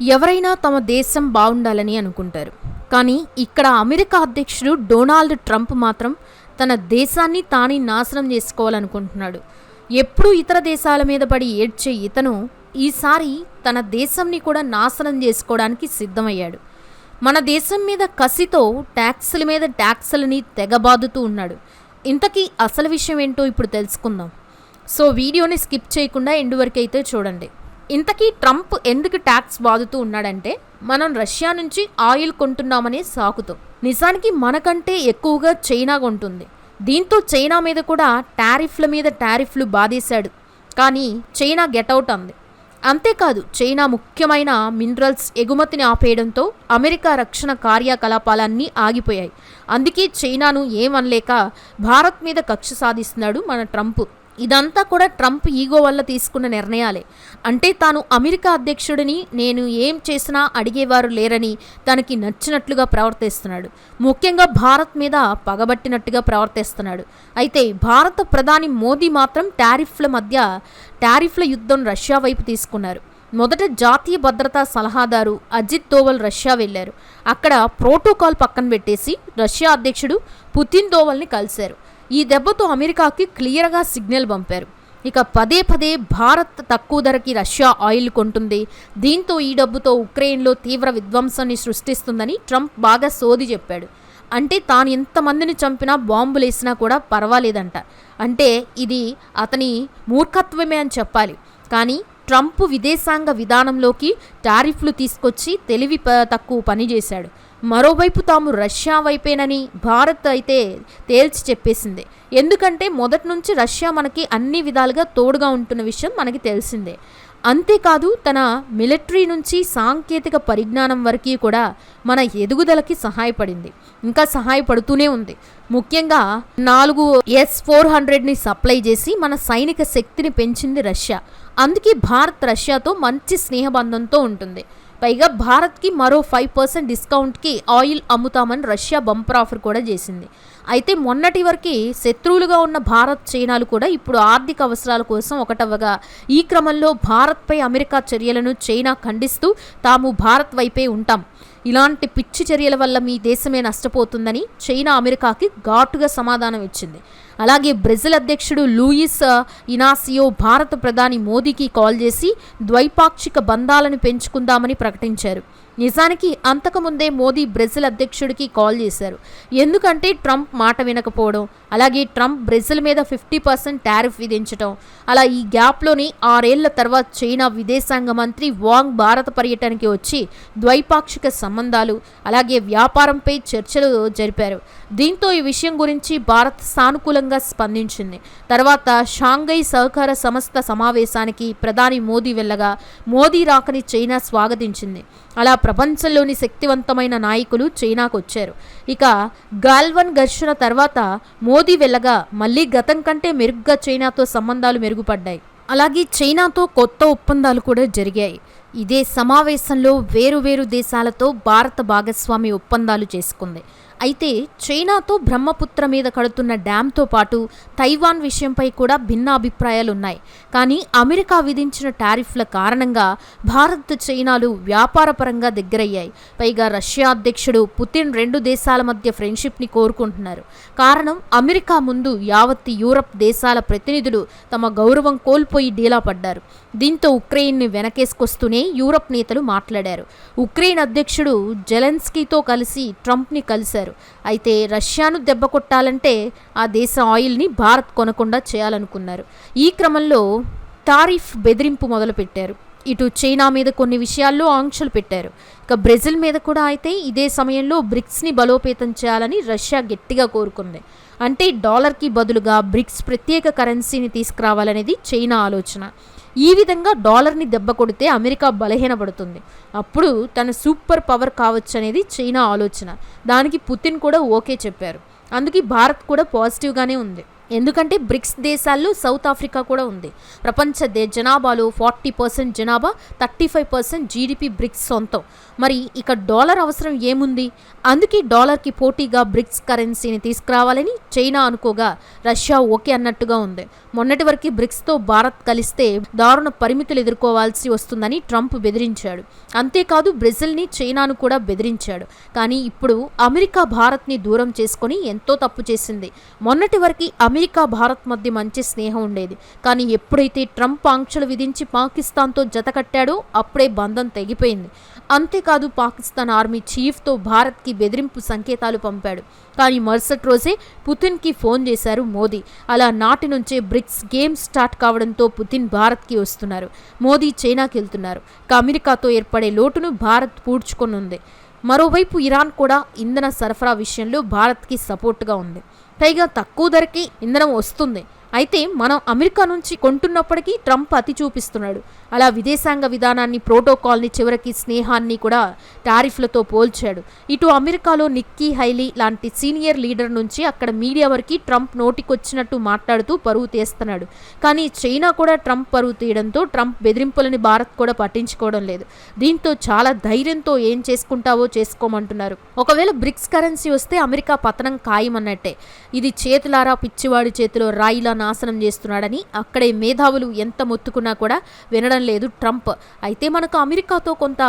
ఎవరైనా తమ దేశం బాగుండాలని అనుకుంటారు. కానీ ఇక్కడ అమెరికా అధ్యక్షుడు డొనాల్డ్ ట్రంప్ మాత్రం తన దేశాన్ని తానే నాశనం చేసుకోవాలనుకుంటున్నాడు. ఎప్పుడూ ఇతర దేశాల మీద పడి ఏడ్చే ఇతను ఈసారి తన దేశంని కూడా నాశనం చేసుకోవడానికి సిద్ధమయ్యాడు. మన దేశం మీద కసితో ట్యాక్సుల మీద ట్యాక్సులని తెగబాదుతూ ఉన్నాడు. ఇంతకీ అసలు విషయం ఏంటో ఇప్పుడు తెలుసుకుందాం. సో వీడియోని స్కిప్ చేయకుండా ఎండు వరకు అయితే చూడండి. ఇంతకీ ట్రంప్ ఎందుకు ట్యాక్స్ బాదుతూ ఉన్నాడంటే మనం రష్యా నుంచి ఆయిల్ కొంటున్నామనే సాకుతో. నిజానికి మనకంటే ఎక్కువగా చైనా కొంటుంది. దీంతో చైనా మీద కూడా టారిఫ్ల మీద టారిఫ్లు బాధేశాడు. కానీ చైనా గెటౌట్ అంది. అంతేకాదు చైనా ముఖ్యమైన మినరల్స్ ఎగుమతిని ఆపేయడంతో అమెరికా రక్షణ కార్యకలాపాలన్నీ ఆగిపోయాయి. అందుకే చైనాను ఏమనలేక భారత్ మీద కక్ష సాధిస్తున్నాడు మన ట్రంప్. ఇదంతా కూడా ట్రంప్ ఈగో వల్ల తీసుకున్న నిర్ణయాలే. అంటే తాను అమెరికా అధ్యక్షుడిని నేను ఏం చేసినా అడిగేవారు లేరని తనకి నచ్చినట్లుగా ప్రవర్తిస్తున్నాడు. ముఖ్యంగా భారత్ మీద పగబట్టినట్టుగా ప్రవర్తిస్తున్నాడు. అయితే భారత ప్రధాని మోదీ మాత్రం టారిఫ్ల మధ్య టారిఫ్ల యుద్ధం రష్యా వైపు తీసుకున్నారు. మొదట జాతీయ భద్రతా సలహాదారు అజిత్ దోవల్ రష్యా వెళ్ళారు అక్కడ ప్రోటోకాల్ పక్కన పెట్టేసి రష్యా అధ్యక్షుడు పుతిన్ దోవల్ని కలిశారు. ఈ దెబ్బతో అమెరికాకి క్లియర్గా సిగ్నల్ పంపారు. ఇక పదే పదే భారత్ తక్కువ ధరకి రష్యా ఆయిల్ కొంటుంది. దీంతో ఈ డబ్బుతో ఉక్రెయిన్లో తీవ్ర విధ్వంసాన్ని సృష్టిస్తుందని ట్రంప్ బాగా సోది చెప్పాడు. అంటే తాను ఎంతమందిని చంపినా బాంబులేసినా కూడా పర్వాలేదంట. అంటే ఇది అతని మూర్ఖత్వమే అని చెప్పాలి. కానీ ట్రంప్ విదేశాంగ విధానంలోకి టారిఫ్లు తీసుకొచ్చి తెలివి ప- తక్కువ పని చేశాడు మరోవైపు తాము రష్యా వైపేనని భారత్ అయితే తేల్చి చెప్పేసింది. ఎందుకంటే మొదటి నుంచి రష్యా మనకి అన్ని విధాలుగా తోడుగా ఉంటున్న విషయం మనకి తెలిసిందే. అంతేకాదు తన మిలిటరీ నుంచి సాంకేతిక పరిజ్ఞానం వరకు కూడా మన ఎదుగుదలకి సహాయపడింది. ఇంకా సహాయపడుతూనే ఉంది. ముఖ్యంగా నాలుగు ఎస్ ఫోర్ హండ్రెడ్ని సప్లై చేసి మన సైనిక శక్తిని పెంచింది రష్యా. అందుకే భారత్ రష్యాతో మంచి స్నేహబంధంతో ఉంటుంది. పైగా భారత్కి మరో ఫైవ్ పర్సెంట్ డిస్కౌంట్కి ఆయిల్ అమ్ముతామని రష్యా బంపర్ ఆఫర్ కూడా చేసింది. అయితే మొన్నటి వరకు శత్రువులుగా ఉన్న భారత్ చైనాలు కూడా ఇప్పుడు ఆర్థిక అవసరాల కోసం ఒకటవ్వగా ఈ క్రమంలో భారత్పై అమెరికా చర్యలను చైనా ఖండిస్తూ తాము భారత్ వైపే ఉంటాం. ఇలాంటి పిచ్చి చర్యల వల్ల మీ దేశమే నష్టపోతుందని చైనా అమెరికాకి ఘాటుగా సమాధానం ఇచ్చింది. అలాగే బ్రెజిల్ అధ్యక్షుడు లూయిస్ ఇనాసియో భారత ప్రధాని మోదీకి కాల్ చేసి ద్వైపాక్షిక బంధాలను పెంచుకుందామని ప్రకటించారు. నిజానికి అంతకుముందే మోదీ బ్రెజిల్ అధ్యక్షుడికి కాల్ చేశారు. ఎందుకంటే ట్రంప్ మాట వినకపోవడం అలాగే ట్రంప్ బ్రెజిల్ మీద ఫిఫ్టీ పర్సెంట్ టారిఫ్ విధించడం అలా ఈ గ్యాప్లోని ఆరేళ్ళ తర్వాత చైనా విదేశాంగ మంత్రి వాంగ్ భారత పర్యటనకి వచ్చి ద్వైపాక్షిక సంబంధాలు అలాగే వ్యాపారంపై చర్చలు జరిపారు. దీంతో ఈ విషయం గురించి భారత్ సానుకూలంగా స్పందించింది. తర్వాత షాంఘై సహకార సంస్థ సమావేశానికి ప్రధాని మోదీ వెళ్ళగా మోదీ రాకని చైనా స్వాగతించింది. అలా ప్రపంచంలోని శక్తివంతమైన నాయకులు చైనాకు వచ్చారు. ఇక గాల్వన్ ఘర్షణ తర్వాత మోదీ వెళ్ళగా మళ్ళీ గతం కంటే మెరుగ్గా చైనాతో సంబంధాలు మెరుగుపడ్డాయి. అలాగే చైనాతో కొత్త ఒప్పందాలు కూడా జరిగాయి. ఇదే సమావేశంలో వేరు వేరు దేశాలతో భారత భాగస్వామి ఒప్పందాలు చేసుకుంది. అయితే చైనాతో బ్రహ్మపుత్ర మీద కడుతున్న డ్యాంతో పాటు తైవాన్ విషయంపై కూడా భిన్న అభిప్రాయాలు ఉన్నాయి కానీ అమెరికా విధించిన టారిఫ్ల కారణంగా భారత్ చైనాలు వ్యాపారపరంగా దగ్గరయ్యాయి. పైగా రష్యా అధ్యక్షుడు పుతిన్ రెండు దేశాల మధ్య ఫ్రెండ్షిప్ని కోరుకుంటున్నారు. కారణం అమెరికా ముందు యావత్ యూరప్ దేశాల ప్రతినిధులు తమ గౌరవం కోల్పోయి డీలా పడ్డారు. దీంతో ఉక్రెయిన్ని వెనకేసుకొస్తూనే యూరప్ నేతలు మాట్లాడారు. ఉక్రెయిన్ అధ్యక్షుడు జెలెన్స్కీతో కలిసి ట్రంప్ని కలిశారు. అయితే రష్యాను దెబ్బ కొట్టాలంటే ఆ దేశ ఆయిల్ని భారత్ కొనకుండా చేయాలనుకున్నారు. ఈ క్రమంలో టారిఫ్ బెదిరింపు మొదలుపెట్టారు. ఇటు చైనా మీద కొన్ని విషయాల్లో ఆంక్షలు పెట్టారు. ఇక బ్రెజిల్ మీద కూడా అయితే ఇదే సమయంలో బ్రిక్స్ని బలోపేతం చేయాలని రష్యా గట్టిగా కోరుకుంది. అంటే డాలర్కి బదులుగా బ్రిక్స్ ప్రత్యేక కరెన్సీని తీసుకురావాలనేది చైనా ఆలోచన. ఈ విధంగా డాలర్ని దెబ్బ కొడితే అమెరికా బలహీనపడుతుంది. అప్పుడు తన సూపర్ పవర్ కావచ్చు అనేది చైనా ఆలోచన. దానికి పుతిన్ కూడా ఓకే చెప్పారు. అందుకే భారత్ కూడా పాజిటివ్గానే ఉంది. ఎందుకంటే బ్రిక్స్ దేశాల్లో సౌత్ ఆఫ్రికా కూడా ఉంది. ప్రపంచ దే జనాభాలో ఫార్టీ పర్సెంట్ జనాభా thirty five percent GDP BRICS సొంతం. మరి ఇక డాలర్ అవసరం ఏముంది? అందుకే డాలర్కి పోటీగా బ్రిక్స్ కరెన్సీని తీసుకురావాలని చైనా అనుకోగా రష్యా ఓకే అన్నట్టుగా ఉంది. మొన్నటి వరకు బ్రిక్స్తో భారత్ కలిస్తే దారుణ పరిమితులు ఎదుర్కోవాల్సి వస్తుందని ట్రంప్ బెదిరించాడు. అంతేకాదు బ్రెజిల్ని చైనాను కూడా బెదిరించాడు. కానీ ఇప్పుడు అమెరికా భారత్ని దూరం చేసుకొని ఎంతో తప్పు చేసింది. మొన్నటి వరకు అమెరికా భారత్ మధ్య మంచి స్నేహం ఉండేది. కానీ ఎప్పుడైతే ట్రంప్ ఆంక్షలు విధించి పాకిస్తాన్తో జత కట్టాడో అప్పుడే బంధం తెగిపోయింది. అంతే అంతేకాదు పాకిస్తాన్ ఆర్మీ చీఫ్తో భారత్కి బెదిరింపు సంకేతాలు పంపాడు. కానీ మరుసటి రోజే పుతిన్కి ఫోన్ చేశారు మోదీ. అలా నాటి నుంచే బ్రిక్స్ గేమ్ స్టార్ట్ కావడంతో పుతిన్ భారత్కి వస్తున్నారు. మోదీ చైనాకి వెళ్తున్నారు. ఇక అమెరికాతో ఏర్పడే లోటును భారత్ పూడ్చుకొనుంది. మరోవైపు ఇరాన్ కూడా ఇంధన సరఫరా విషయంలో భారత్కి సపోర్ట్గా ఉంది. పైగా తక్కువ ధరకి ఇంధనం వస్తుంది. అయితే మనం అమెరికా నుంచి కొంటున్నప్పటికీ ట్రంప్ అతి చూపిస్తున్నాడు. అలా విదేశాంగ విధానాన్ని ప్రోటోకాల్ని చివరికి స్నేహాన్ని కూడా టారిఫ్లతో పోల్చాడు. ఇటు అమెరికాలో నిక్కీ హైలీ లాంటి సీనియర్ లీడర్ నుంచి అక్కడ మీడియా వరకు ట్రంప్ నోటికొచ్చినట్టు మాట్లాడుతూ పరువు తీస్తున్నాడు. కానీ చైనా కూడా ట్రంప్ పరువు తీయడంతో ట్రంప్ బెదిరింపులని భారత్ కూడా పట్టించుకోవడం లేదు. దీంతో చాలా ధైర్యంతో ఏం చేసుకుంటావో చేసుకోమంటున్నారు. ఒకవేళ బ్రిక్స్ కరెన్సీ వస్తే అమెరికా పతనం ఖాయమన్నట్టే. ఇది చేతులారా పిచ్చివాడి చేతిలో రాయిలా నాశనం చేస్తున్నాడని అక్కడే మేధావులు ఎంత మొత్తుకున్నా కూడా వినడం లేదు ట్రంప్. అయితే మనకు అమెరికాతో కొంత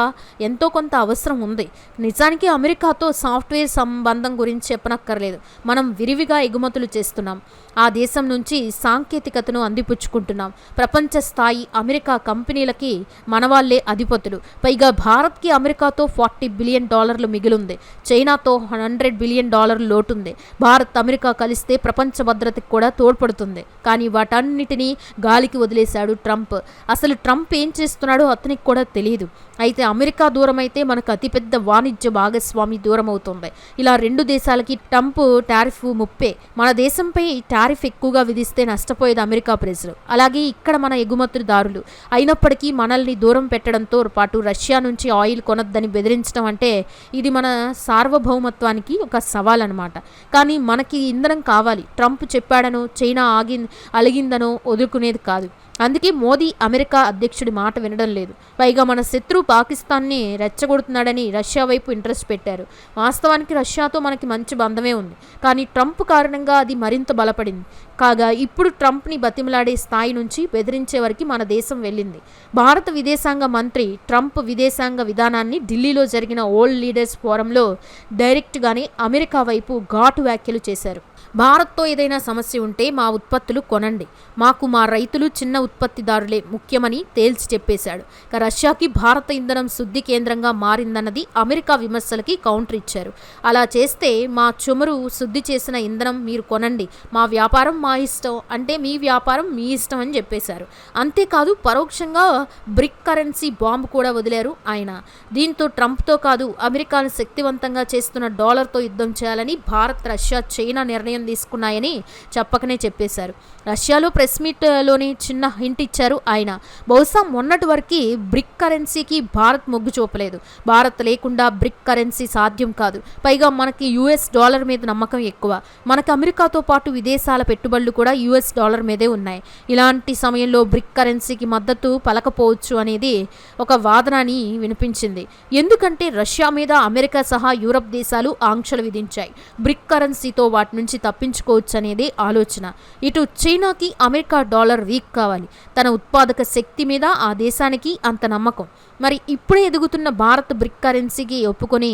ఎంతో కొంత అవసరం ఉంది. నిజానికి అమెరికాతో సాఫ్ట్వేర్ సంబంధం గురించి చెప్పనక్కర్లేదు. మనం విరివిగా ఎగుమతులు చేస్తున్నాం. ఆ దేశం నుంచి సాంకేతికతను అందిపుచ్చుకుంటున్నాం. ప్రపంచ స్థాయి అమెరికా కంపెనీలకి మనవాళ్ళే అధిపతులు. పైగా భారత్కి అమెరికాతో ఫార్టీ బిలియన్ డాలర్లు మిగిలింది. చైనాతో హండ్రెడ్ బిలియన్ డాలర్లు లోటుంది. భారత్ అమెరికా కలిస్తే ప్రపంచ భద్రతకు కూడా తోడ్పడుతుంది. కానీ వాటన్నిటినీ గాలికి వదిలేశాడు ట్రంప్. అసలు ట్రంప్ ఏం చేస్తున్నాడో అతనికి కూడా తెలియదు అయితే అమెరికా దూరమైతే మనకు అతిపెద్ద వాణిజ్య భాగస్వామి దూరం అవుతుంది ఇలా రెండు దేశాలకి ట్రంప్ టారిఫ్ ముప్పే. మన దేశంపై టారిఫ్ ఎక్కువగా విధిస్తే నష్టపోయేది అమెరికా ప్రజలు. అలాగే ఇక్కడ మన ఎగుమతుదారులు. అయినప్పటికీ మనల్ని దూరం పెట్టడంతో పాటు రష్యా నుంచి ఆయిల్ కొనొద్దని బెదిరించడం అంటే ఇది మన సార్వభౌమత్వానికి ఒక సవాల్ అనమాట కానీ మనకి ఇంధనం కావాలి. ట్రంప్ చెప్పాడనో చైనా ఆగి అలిగిందనో వదులుకునేది కాదు. అందుకే మోదీ అమెరికా అధ్యక్షుడి మాట వినడం లేదు. పైగా మన శత్రు పాకిస్తాన్ని రెచ్చగొడుతున్నాడని రష్యా వైపు ఇంట్రెస్ట్ పెట్టారు. వాస్తవానికి రష్యాతో మనకి మంచి బంధమే ఉంది. కానీ ట్రంప్ కారణంగా అది మరింత బలపడింది. కాగా ఇప్పుడు ట్రంప్ని బతిమలాడే స్థాయి నుంచి బెదిరించే వరకు మన దేశం వెళ్ళింది. భారత విదేశాంగ మంత్రి ట్రంప్ విదేశాంగ విధానాన్ని ఢిల్లీలో జరిగిన ఓల్డ్ లీడర్స్ ఫోరంలో డైరెక్ట్గానే అమెరికా వైపు ఘాటు వ్యాఖ్యలు చేశారు. భారత్తో ఏదైనా సమస్య ఉంటే మా ఉత్పత్తులు కొనండి. మాకు మా రైతులు చిన్న ఉత్పత్తిదారులే ముఖ్యమని తేల్చి చెప్పేశాడు. ఇక రష్యాకి భారత ఇంధనం శుద్ధి కేంద్రంగా మారిందన్నది అమెరికా విమర్శలకి కౌంటర్ ఇచ్చారు. అలా చేస్తే మా చమురు శుద్ధి చేసిన ఇంధనం మీరు కొనండి. మా వ్యాపారం మా ఇష్టం అంటే మీ వ్యాపారం మీ ఇష్టం అని చెప్పేశారు. అంతేకాదు పరోక్షంగా బ్రిక్ కరెన్సీ బాంబు కూడా వదిలారు ఆయన. దీంతో ట్రంప్తో కాదు అమెరికాను శక్తివంతంగా చేస్తున్న డాలర్తో యుద్ధం చేయాలని భారత్ రష్యా చైనా నిర్ణయం తీసుకున్నాయని చెప్పకనే చెప్పేశారు. రష్యాలో ప్రెస్ మీట్లోని చిన్న హింట్ ఇచ్చారు ఆయన. బహుశా మొన్నటి వరకు బ్రిక్ కరెన్సీకి భారత్ మొగ్గు చూపలేదు. భారత్ లేకుండా బ్రిక్ కరెన్సీ సాధ్యం కాదు. పైగా మనకి యుఎస్ డాలర్ మీద నమ్మకం ఎక్కువ. మనకి అమెరికాతో పాటు విదేశాల పెట్టుబడులు కూడా యుఎస్ డాలర్ మీదే ఉన్నాయి. ఇలాంటి సమయంలో బ్రిక్ కరెన్సీకి మద్దతు పలకపోవచ్చు అనేది ఒక వాదనని వినిపించింది. ఎందుకంటే రష్యా మీద అమెరికా సహా యూరప్ దేశాలు ఆంక్షలు విధించాయి. బ్రిక్ కరెన్సీతో వాటి నుంచి తప్పించుకోవచ్చు అనేది ఆలోచన. ఇటు చైనాకి అమెరికా డాలర్ వీక్ కావాలి. తన ఉత్పాదక శక్తి మీద ఆ దేశానికి అంత నమ్మకం. మరి ఇప్పుడే ఎదుగుతున్న భారత్ బ్రిక్ కరెన్సీకి ఒప్పుకొని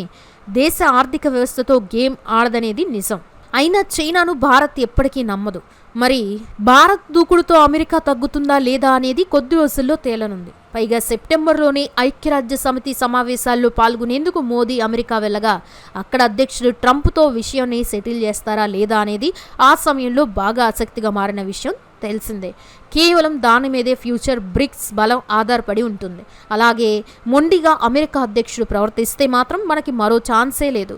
దేశ ఆర్థిక వ్యవస్థతో గేమ్ ఆడదనేది నిజం. అయినా చైనాను భారత్ ఎప్పటికీ నమ్మదు. మరి భారత్ దూకుడుతో అమెరికా తగ్గుతుందా లేదా అనేది కొద్ది రోజుల్లో తేలనుంది. పైగా సెప్టెంబర్లోనే ఐక్యరాజ్య సమితి సమావేశాల్లో పాల్గొనేందుకు మోదీ అమెరికా వెళ్ళగా అక్కడ అధ్యక్షుడు ట్రంప్తో విషయాన్ని సెటిల్ చేస్తారా లేదా అనేది ఆ సమయంలో బాగా ఆసక్తిగా మారిన విషయం తెలిసిందే. కేవలం దాని మీదే ఫ్యూచర్ బ్రిక్స్ బలం ఆధారపడి ఉంటుంది. అలాగే మొండిగా అమెరికా అధ్యక్షుడు ప్రవర్తిస్తే మాత్రం మనకి మరో ఛాన్సే లేదు.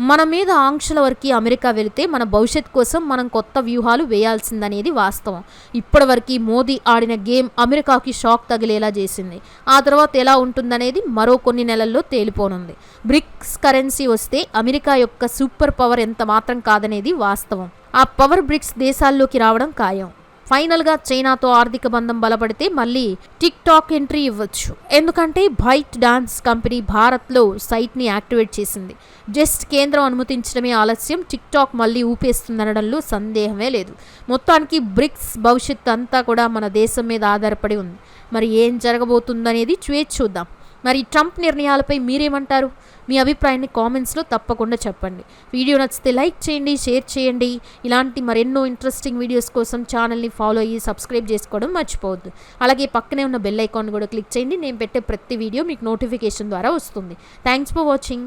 మన మీద ఆంక్షల వరకు అమెరికా వెళితే మన భవిష్యత్ కోసం మనం కొత్త వ్యూహాలు వేయాల్సిందనేది వాస్తవం. ఇప్పటివరకు మోదీ ఆడిన గేమ్ అమెరికాకి షాక్ తగిలేలా చేసింది. ఆ తర్వాత ఎలా ఉంటుందనేది మరో కొన్ని నెలల్లో తేలిపోనుంది. బ్రిక్స్ కరెన్సీ వస్తే అమెరికా యొక్క సూపర్ పవర్ ఎంత మాత్రం కాదనేది వాస్తవం. ఆ పవర్ బ్రిక్స్ దేశాల్లోకి రావడం ఖాయం. ఫైనల్గా చైనాతో ఆర్థిక బంధం బలపడితే మళ్ళీ టిక్ టాక్ ఎంట్రీ ఇవ్వచ్చు. ఎందుకంటే బైట్ డాన్స్ కంపెనీ భారత్లో సైట్ని యాక్టివేట్ చేసింది. జస్ట్ కేంద్రం అనుమతించడమే ఆలస్యం టిక్ టాక్ మళ్ళీ ఊపేస్తుందనడంలో సందేహమే లేదు. మొత్తానికి బ్రిక్స్ భవిష్యత్తు అంతా కూడా మన దేశం మీద ఆధారపడి ఉంది. మరి ఏం జరగబోతుందనేది చూచి చూద్దాం. మరి ట్రంప్ నిర్ణయాలపై మీరేమంటారు? మీ అభిప్రాయాన్ని కామెంట్స్లో తప్పకుండా చెప్పండి. వీడియో నచ్చితే లైక్ చేయండి షేర్ చేయండి. ఇలాంటి మరెన్నో ఇంట్రెస్టింగ్ వీడియోస్ కోసం ఛానల్ని ఫాలో అయ్యి సబ్స్క్రైబ్ చేసుకోవడం మర్చిపోవద్దు. అలాగే పక్కనే ఉన్న బెల్ ఐకాన్ కూడా క్లిక్ చేయండి. నేను పెట్టే ప్రతి వీడియో మీకు నోటిఫికేషన్ ద్వారా వస్తుంది. Thanks for watching.